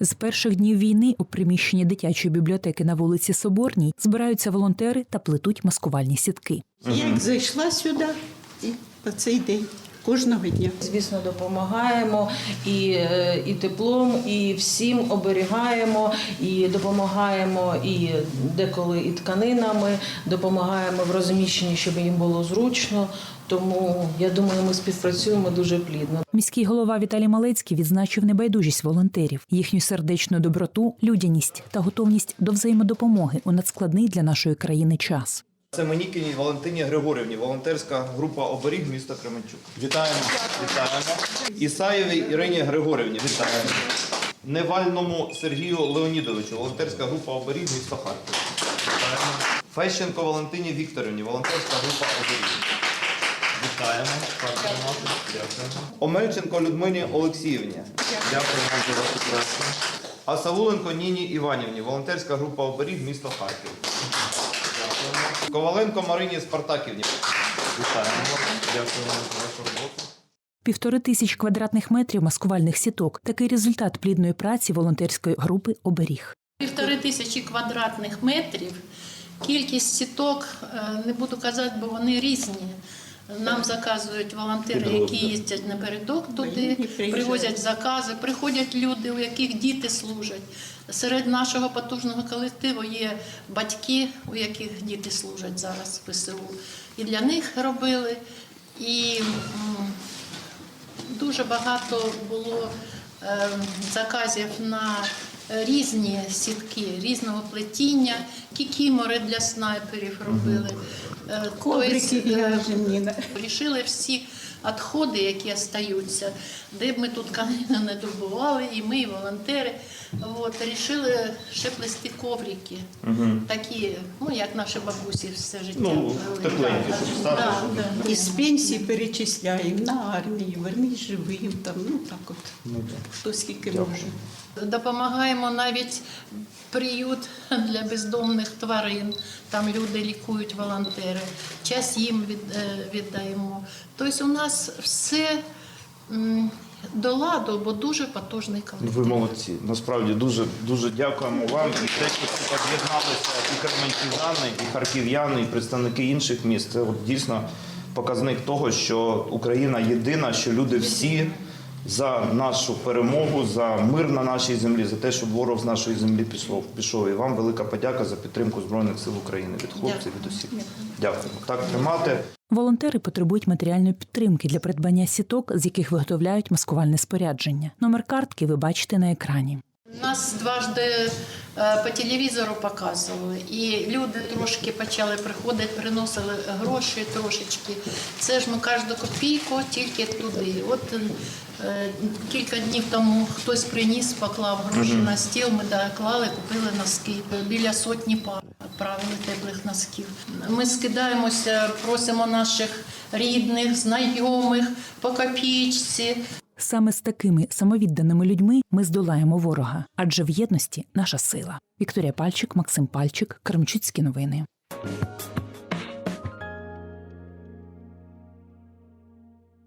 З перших днів війни у приміщенні дитячої бібліотеки на вулиці Соборній збираються волонтери та плетуть маскувальні сітки. Як зайшла сюди, і по цей день, кожного дня. Звісно, допомагаємо і, е, і теплом, і всім оберігаємо, і допомагаємо і деколи і тканинами, допомагаємо в розміщенні, щоб їм було зручно. Тому я думаю, ми співпрацюємо дуже плідно. Міський голова Віталій Малецький відзначив небайдужість волонтерів, їхню сердечну доброту, людяність та готовність до взаємодопомоги у надскладний для нашої країни час. Це Менікіній Валентині Григорівні, волонтерська група оберіг міста Кременчук. Вітаємо. Вітаємо. Ісаєвій Ірині Григорівні. Вітаємо. Невальному Сергію Леонідовичу, волонтерська група оберіг міста Харків. Вітаємо. Фещенко Валентині Вікторівні, волонтерська група оберіг. Вітаємо. Дякуємо. Омельченко Людмилі Олексіївні. Дякуємо вам за вашу працю. А Савуленко Ніні Іванівні, волонтерська група оберіг місто Харків. Коваленко Марині Спартаківні. Вітаємо. Дякуємо за вашу роботу. Півтори тисяч квадратних метрів маскувальних сіток такий результат плідної праці волонтерської групи оберіг. Півтори тисячі квадратних метрів. Кількість сіток е, не буду казати, бо вони різні. Нам заказують волонтери, які їздять напередок туди, привозять закази, приходять люди, у яких діти служать. Серед нашого потужного колективу є батьки, у яких діти служать зараз в ПСУ. І для них робили. І дуже багато було е, заказів на різні сітки, різного плетіння, кікімори для снайперів робили. Е, Коврики тобто, е. Рішили всі відходи, які остаються, де б ми тут тканину не добували, і ми, і волонтери. От, рішили ще плести коврики, такі, ну як наші бабусі все життя. Ну, тепленькі, Да, щоб стати, да, да. Із пенсії перечисляємо на армію, вернись живим, там, ну так от, хто скільки може. Допомагаємо навіть приют для бездомних тварин. Там люди лікують волонтери. Час їм е, віддаємо. Тобто у нас все до ладу, бо дуже потужний колектив. Ви молодці. Насправді дуже дуже дякуємо вам. І те, що тут об'єдналися і карменчужани, і харків'яни, і представники інших міст. Це от дійсно показник того, що Україна єдина, що люди всі за нашу перемогу, за мир на нашій землі, за те, щоб ворог з нашої землі пішов. Пішов. І вам велика подяка за підтримку Збройних сил України від хлопців, від усіх. Дякуємо. Так тримати. Волонтери потребують матеріальної підтримки для придбання сіток, з яких виготовляють маскувальне спорядження. Номер картки ви бачите на екрані. Нас дважди е, по телевізору показували, і люди трошки почали приходити, приносили гроші трошечки. Це ж ми кожну копійку тільки туди. От е, кілька днів тому хтось приніс, поклав гроші на стіл. Ми да, клали, купили носки. Біля сотні пар відправили теплих носків. Ми скидаємося, просимо наших рідних, знайомих по копійці. Саме з такими самовідданими людьми ми здолаємо ворога, адже в єдності наша сила. Вікторія Пальчик, Максим Пальчик, Кремчуцькі новини.